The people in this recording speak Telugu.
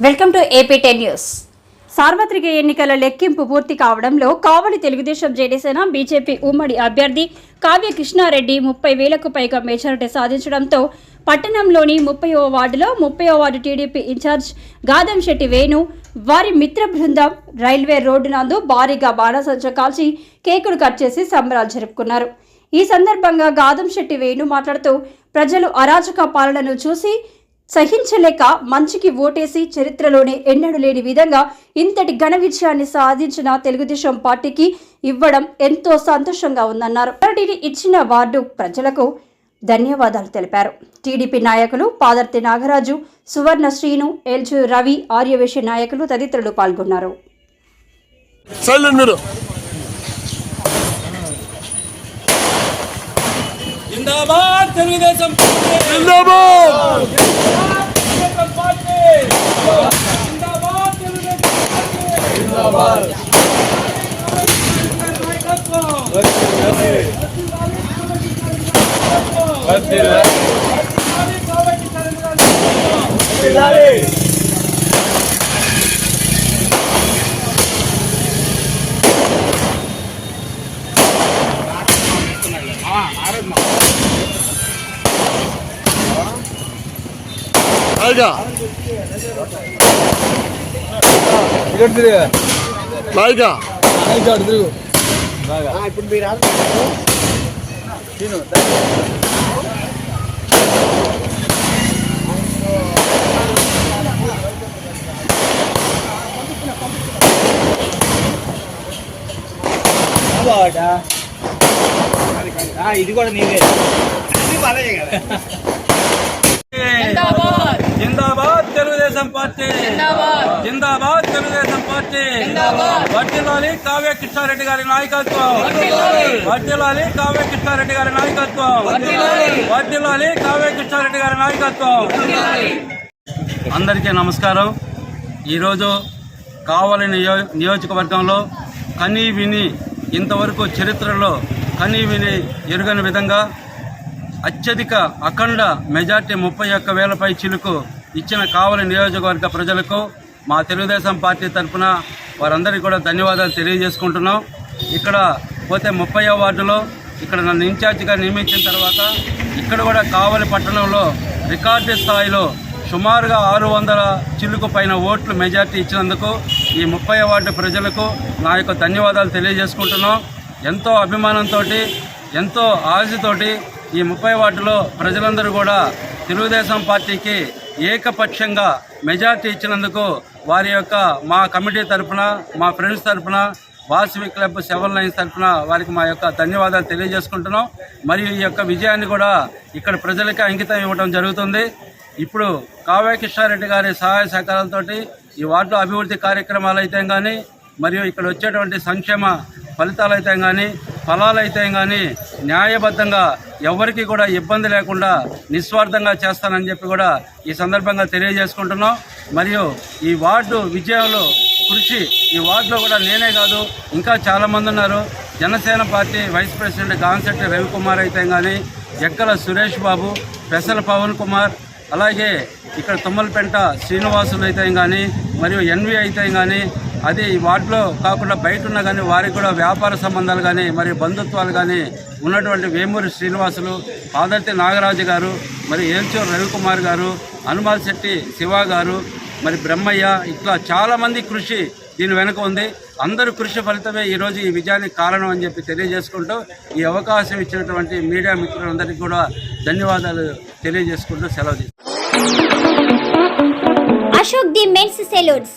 Welcome to AP ten news. సార్వత్రిక ఎన్నికల లెక్కింపు పూర్తి కావడంలో కావలి తెలుగుదేశం జనసేన బీజేపీ ఉమ్మడి అభ్యర్థి కావ్య కృష్ణారెడ్డి ముప్పై వేలకు పైగా మెజారిటీ సాధించడంతో పట్టణంలోని ముప్పైవ వార్డులో ముప్పైవ ward TDP in charge Gadam Shetty Venu వారి మిత్ర బృందం రైల్వే రోడ్డు నందు భారీగా బాణసంచ కాల్చి కేకులు కట్ చేసి సంబరాలు జరుపుకున్నారు. ఈ సందర్భంగా గాదం శెట్టి వేణు మాట్లాడుతూ ప్రజలు అరాచక పాలనను చూసి సహించలేక మంచికి ఓటేసి చరిత్రలోనే ఎన్నడూ లేని విధంగా ఇంతటి ఘన విజయాన్ని సాధించిన తెలుగుదేశం పార్టీకి ఇవ్వడం ఎంతో సంతోషంగా ఉందన్నారు. పార్టీని ఇచ్చిన వార్డు ప్రజలకు ధన్యవాదాలు తెలిపారు. టీడీపీ నాయకులు పాదర్తి నాగరాజు సువర్ణ శ్రీను ఎల్జు రవి ఆర్యవేశ నాయకులు తదితరులు పాల్గొన్నారు సైలెంట్ మీరు జిందాబాద్ తెలుగుదేశం! జిందాబాద్ పార్టీ! జిందాబాద్ పైగా పైగా ఇది కూడా నీవే. జిందాబాద్ తెలుగుదేశం పార్టీ. జిందాబాద్. తెలుగుదేశం పార్టీ. వర్తిల్లాలి కావ్య కృష్ణారెడ్డి గారి నాయకత్వం. వర్తిల్లాలి కావ్య కృష్ణారెడ్డి గారి నాయకత్వం. వర్తిల్లాలి కావ్య కృష్ణారెడ్డి గారి నాయకత్వం. అందరికీ నమస్కారం. ఈరోజు కావలి నియో నియోజకవర్గంలో కనీ విని ఇంతవరకు చరిత్రలో కనీ విని ఎరుగని విధంగా అత్యధిక అఖండ మెజార్టీ ముప్పై ఒక్క వేలపై చిలుకు ఇచ్చిన కావలి నియోజకవర్గ ప్రజలకు మా తెలుగుదేశం పార్టీ తరఫున వారందరికీ కూడా ధన్యవాదాలు తెలియజేసుకుంటున్నాం. ఇక్కడ పోతే ముప్పై వార్డులో ఇక్కడ నన్ను ఇన్ఛార్జిగా నియమించిన తర్వాత ఇక్కడ కూడా కావలి పట్టణంలో రికార్డు స్థాయిలో సుమారుగా ఆరు వందల చిల్లుకు పైన ఓట్లు మెజార్టీ ఇచ్చినందుకు ఈ ముప్పై వార్డు ప్రజలకు నా యొక్క ధన్యవాదాలు తెలియజేసుకుంటున్నాం. ఎంతో అభిమానంతో ఎంతో ఆశతోటి ఈ ముప్పై వార్డులో ప్రజలందరూ కూడా తెలుగుదేశం పార్టీకి ఏకపక్షంగా మెజార్టీ ఇచ్చినందుకు వారి యొక్క మా కమిటీ తరఫున మా ఫ్రెండ్స్ తరఫున వాసవి క్లబ్ సెవెన్ లైన్స్ తరఫున వారికి మా యొక్క ధన్యవాదాలు తెలియజేసుకుంటున్నాం. మరియు ఈ యొక్క విజయాన్ని కూడా ఇక్కడ ప్రజలకి అంకితం ఇవ్వడం జరుగుతుంది. ఇప్పుడు కావ్యకృష్ణారెడ్డి గారి సహాయ సహకారాలతోటి ఈ వార్డు అభివృద్ధి కార్యక్రమాలు అయితే కానీ మరియు ఇక్కడ వచ్చేటువంటి సంక్షేమ ఫలితాలు అయితే కానీ ఫలాలు అయితే కానీ న్యాయబద్ధంగా ఎవరికి కూడా ఇబ్బంది లేకుండా నిస్వార్థంగా చేస్తానని చెప్పి కూడా ఈ సందర్భంగా తెలియజేసుకుంటున్నాం. మరియు ఈ వార్డు విజయంలో కృషి ఈ వార్డులో కూడా నేనే కాదు ఇంకా చాలామంది ఉన్నారు. Janasena party vice president Gansetti Ravikumar అయితే కానీ ఎక్కల సురేష్ బాబు పెసల పవన్ కుమార్ అలాగే ఇక్కడ తుమ్మలపెంట శ్రీనివాసులు అయితే కానీ మరియు ఎన్వి అయితే కానీ అది ఈ వార్డులో కాకుండా బయట ఉన్న కానీ వారికి కూడా వ్యాపార సంబంధాలు కానీ మరియు బంధుత్వాలు కానీ ఉన్నటువంటి వేమూరి శ్రీనివాసులు పాదర్తి నాగరాజు గారు మరి ఏల్చూరు రవికుమార్ గారు హనుమాల్ శెట్టి శివ గారు మరి బ్రహ్మయ్య ఇట్లా చాలామంది కృషి దీని వెనుక ఉంది. అందరూ కృషి ఫలితమే ఈరోజు ఈ విజయానికి కారణం అని చెప్పి తెలియజేసుకుంటూ ఈ అవకాశం ఇచ్చినటువంటి మీడియా మిత్రులందరికీ కూడా ధన్యవాదాలు తెలియజేసుకుంటూ సెలవు తీసుకుంటాం అశోక్ ది మెన్స్ సెలూన్స్.